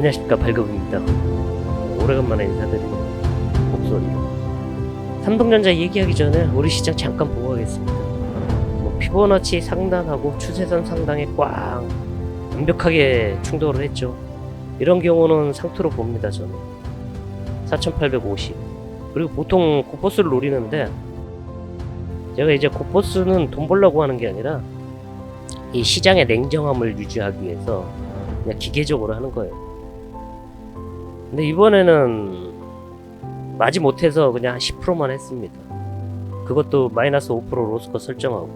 안녕하십니까 발급입니다. 오래간만에 인사드리는 목소리로 삼성전자 얘기하기 전에 우리 시장 잠깐 보고 가겠습니다. 뭐 피보너치 상단하고 추세선 상당에 꽝 완벽하게 충돌을 했죠. 이런 경우는 상투로 봅니다 저는 4,850 그리고 보통 고포스를 노리는데 제가 이제 고포스는 돈 벌려고 하는 게 아니라 이 시장의 냉정함을 유지하기 위해서 그냥 기계적으로 하는 거예요. 근데 이번에는 마지 못해서 그냥 한 10%만 했습니다. 그것도 마이너스 5% 로스컷 설정하고.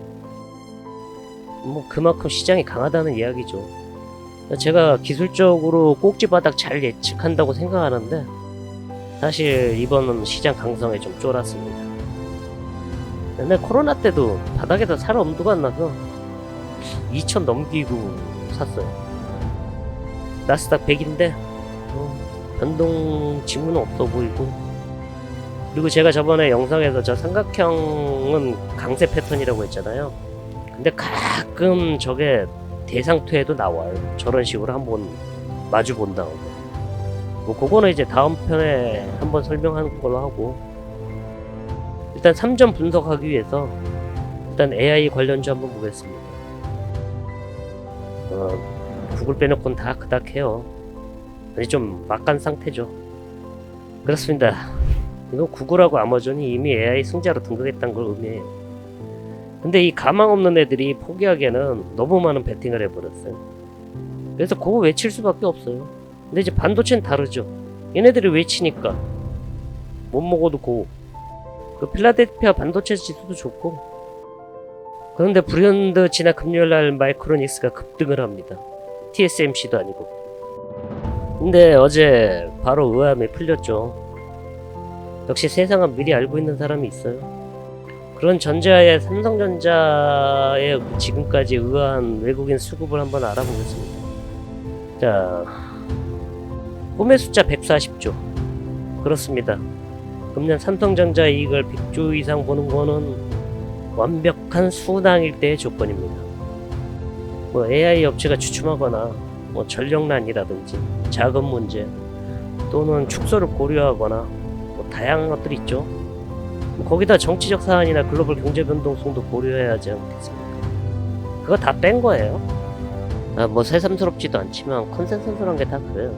뭐 그만큼 시장이 강하다는 이야기죠. 제가 기술적으로 꼭지 바닥 잘 예측한다고 생각하는데 사실 이번은 시장 강성에 좀 쫄았습니다. 옛날 코로나 때도 바닥에서 살 엄두가 안 나서 2천 넘기고 샀어요. 나스닥 100인데 뭐 변동 지문은 없어 보이고 그리고 제가 저번에 영상에서 저 삼각형은 강세 패턴이라고 했잖아요. 근데 가끔 저게 대상투에도 나와요. 저런 식으로 한번 마주 본 다음에 뭐 그거는 이제 다음 편에 한번 설명하는 걸로 하고 일단 3점 분석하기 위해서 일단 AI 관련주 한번 보겠습니다. 어, 구글 빼놓고는 다 그닥 해요. 아니 좀 막간 상태죠. 그렇습니다. 이거 구글하고 아마존이 이미 AI 승자로 등극했다는 걸 의미해요. 근데 이 가망 없는 애들이 포기하기에는 너무 많은 베팅을 해버렸어요. 그래서 그거 외칠 수밖에 없어요. 근데 이제 반도체는 다르죠. 얘네들이 외치니까 못 먹어도 고. 그 필라델피아 반도체 지수도 좋고. 그런데 불현듯 지난 금요일 날 마이크로닉스가 급등을 합니다. TSMC도 아니고. 근데 어제 바로 의아함이 풀렸죠. 역시 세상은 미리 알고 있는 사람이 있어요. 그런 전제하에 삼성전자의 지금까지 의아한 외국인 수급을 한번 알아보겠습니다. 자, 꿈의 숫자 140조. 그렇습니다. 금년 삼성전자 이익을 100조 이상 보는 거는 완벽한 순항일 때의 조건입니다. 뭐 AI 업체가 주춤하거나 뭐 전력난이라든지 자금 문제 또는 축소를 고려하거나 뭐 다양한 것들이 있죠. 뭐 거기다 정치적 사안이나 글로벌 경제 변동성도 고려해야 하지 않겠습니까? 그거 다 뺀 거예요. 아, 뭐 새삼스럽지도 않지만 컨센서스란 게 다 그래요.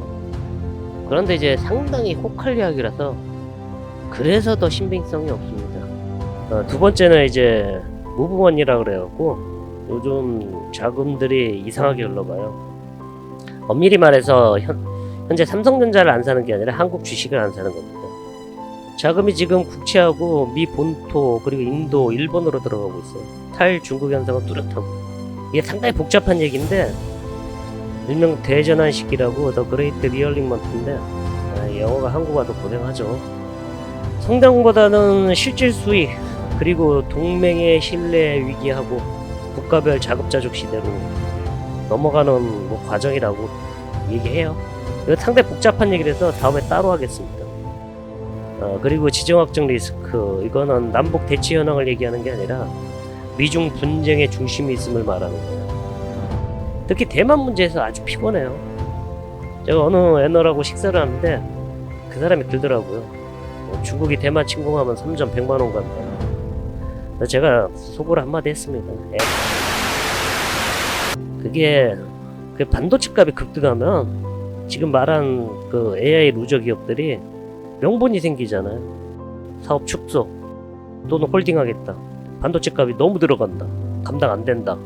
그런데 이제 상당히 이야기라서 그래서 더 신빙성이 없습니다. 어, 두 번째는 이제 무브먼이라 그래갖고 요즘 자금들이 이상하게 흘러가요. 엄밀히 말해서 현, 현재 삼성전자를 안 사는 게 아니라 한국 주식을 안 사는 겁니다. 자금이 지금 국채하고 미 본토 그리고 인도, 일본으로 들어가고 있어요. 탈 중국 현상은 뚜렷하고 이게 상당히 복잡한 얘기인데 일명 대전환식이라고 더 그레이트 리얼링먼트인데 아, 영어가 한국어도 고생하죠. 성장보다는 실질 수익 그리고 동맹의 신뢰 위기하고 국가별 자급자족 시대로 넘어가는 뭐 과정이라고 얘기해요. 이거 상당히 복잡한 얘기라서 다음에 따로 하겠습니다. 어, 그리고 지정학적 리스크 이거는 남북 대치 현황을 얘기하는 게 아니라 미중 분쟁의 중심이 있음을 말하는 거예요. 특히 대만 문제에서 아주 피곤해요. 제가 어느 애너라고 식사를 하는데 그 사람이 들더라고요. 어, 중국이 대만 침공하면 3점 100만 원 간다. 제가 속으로 한마디 했습니다. 에. 그게 그 반도체 값이 급등하면 지금 말한 그 AI 루저 기업들이 명분이 생기잖아요. 사업 축소 또는 홀딩하겠다. 반도체 값이 너무 들어간다. 감당 안 된다.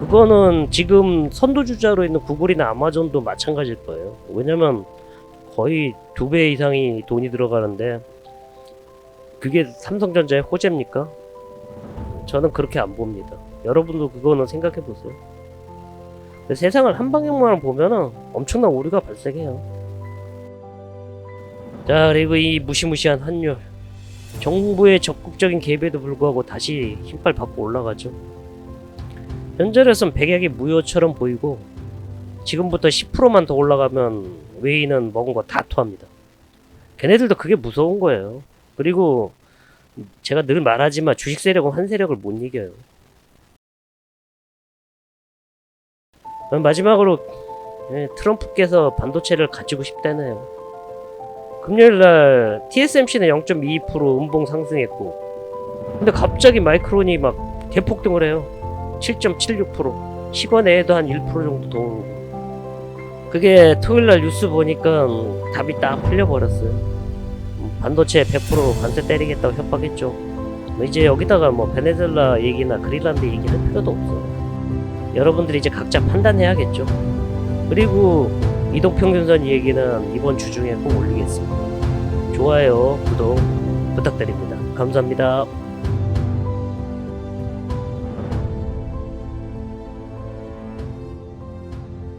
그거는 지금 선두주자로 있는 구글이나 아마존도 마찬가지일 거예요. 왜냐면 거의 두 배 이상이 돈이 들어가는데 그게 삼성전자의 호재입니까? 저는 그렇게 안 봅니다. 여러분도 그거는 생각해 보세요. 세상을 한 방향만 보면은 엄청난 오류가 발생해요. 자, 그리고 이 무시무시한 환율. 정부의 적극적인 개입에도 불구하고 다시 힘빨 받고 올라가죠. 현재로선 백약이 무효처럼 보이고 지금부터 10%만 더 올라가면 외인은 먹은 거 다 토합니다. 걔네들도 그게 무서운 거예요. 그리고 제가 늘 말하지만 주식 세력은 한 세력을 못 이겨요. 마지막으로 예, 트럼프께서 반도체를 가지고 싶다네요. 금요일 날 TSMC는 0.22% 음봉 상승했고, 근데 갑자기 마이크론이 막 대폭등을 해요. 7.76% 시간외에도 한 1% 정도 더 오르고. 그게 토요일 날 뉴스 보니까 답이 딱 풀려버렸어요. 음, 반도체 100% 관세 때리겠다고 협박했죠. 뭐 이제 여기다가 뭐 베네수엘라 얘기나 그린란드 얘기는 필요도 없어. 여러분들이 이제 각자 판단해야겠죠. 그리고 이동평균선 얘기는 이번 주 중에 꼭 올리겠습니다. 좋아요, 구독 부탁드립니다. 감사합니다.